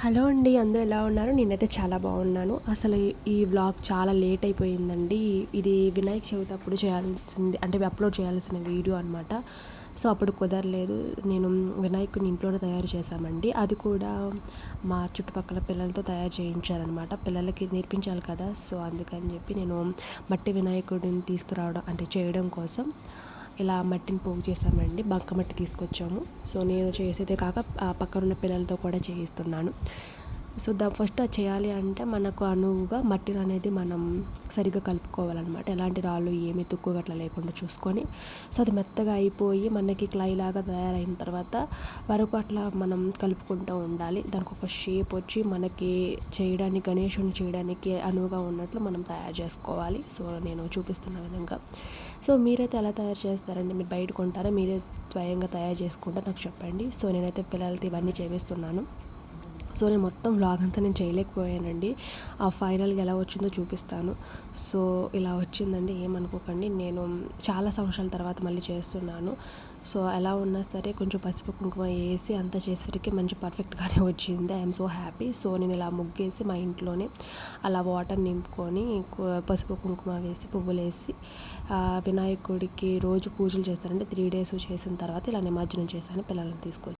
Hello అండి అందరూ ఎలా ఉన్నారు? నేనైతే చాలా బాగున్నాను. అసలు ఈ వ్లాగ్ చాలా లేట్ అయిపోయిందండి. ఇది వినాయక చవితి అప్పుడు చేయాల్సింది అంటే అప్లోడ్ చేయాల్సిన వీడియో అనమాట సో అప్పుడు కుదరలేదు. నేను వినాయకుని ఇంట్లోనే తయారు చేశామండి. అది కూడా మా చుట్టుపక్కల పిల్లలతో తయారు చేయించారనమాట పిల్లలకి నేర్పించాలి కదా. సో అందుకని చెప్పి నేను మట్టి వినాయకుడిని తీసుకురావడం అంటే చేయడం కోసం ఇలా మట్టిని పోగు చేసామండి బంకమట్టి తీసుకొచ్చాము. సో నేను చేసేదే కాక పక్కనున్న పిల్లలతో కూడా చేయిస్తున్నాను. సో దా ఫస్ట్ అది చేయాలి అంటే మనకు అనువుగా మట్టిని అనేది మనం సరిగ్గా కలుపుకోవాలన్నమాట. ఎలాంటి రాళ్ళు ఏమి తుక్కు గట్ల లేకుండా చూసుకొని సో అది మెత్తగా అయిపోయి మనకి క్లై లాగా తయారైన తర్వాత వరకు అట్లా మనం కలుపుకుంటూ ఉండాలి. దానికి ఒక షేప్ వచ్చి మనకి చేయడానికి గణేషుని చేయడానికి అనువుగా ఉన్నట్లు మనం తయారు చేసుకోవాలి. సో నేను చూపిస్తున్న విధంగా. సో మీరైతే ఎలా తయారు చేస్తారండి? మీరు బయట కొంటారా? మీరే స్వయంగా తయారు చేసుకుంటే నాకు చెప్పండి. సో నేనైతే పిల్లలతో ఇవన్నీ చేపిస్తున్నాను. సో నేను మొత్తం వ్లాగ్ అంతా నేను చేయలేకపోయానండి. ఆ ఫైనల్గా ఎలా వచ్చిందో చూపిస్తాను. సో ఇలా వచ్చిందండి ఏమనుకోకండి. నేను చాలా సంవత్సరాల తర్వాత మళ్ళీ చేస్తున్నాను. సో ఎలా ఉన్నా సరే కొంచెం పసుపు కుంకుమ వేసి అంతా చేసేసరికి మంచి పర్ఫెక్ట్గానే వచ్చింది. ఐఎమ్ సో హ్యాపీ సో నేను ఇలా ముగ్గేసి మా ఇంట్లోనే అలా వాటర్ నింపుకొని పసుపు కుంకుమ వేసి పువ్వులు వేసి వినాయకుడికి రోజు పూజలు చేస్తానంటే త్రీ డేస్ చేసిన తర్వాత ఇలా నిమజ్జనం చేశాను. పిల్లల్ని తీసుకొచ్చి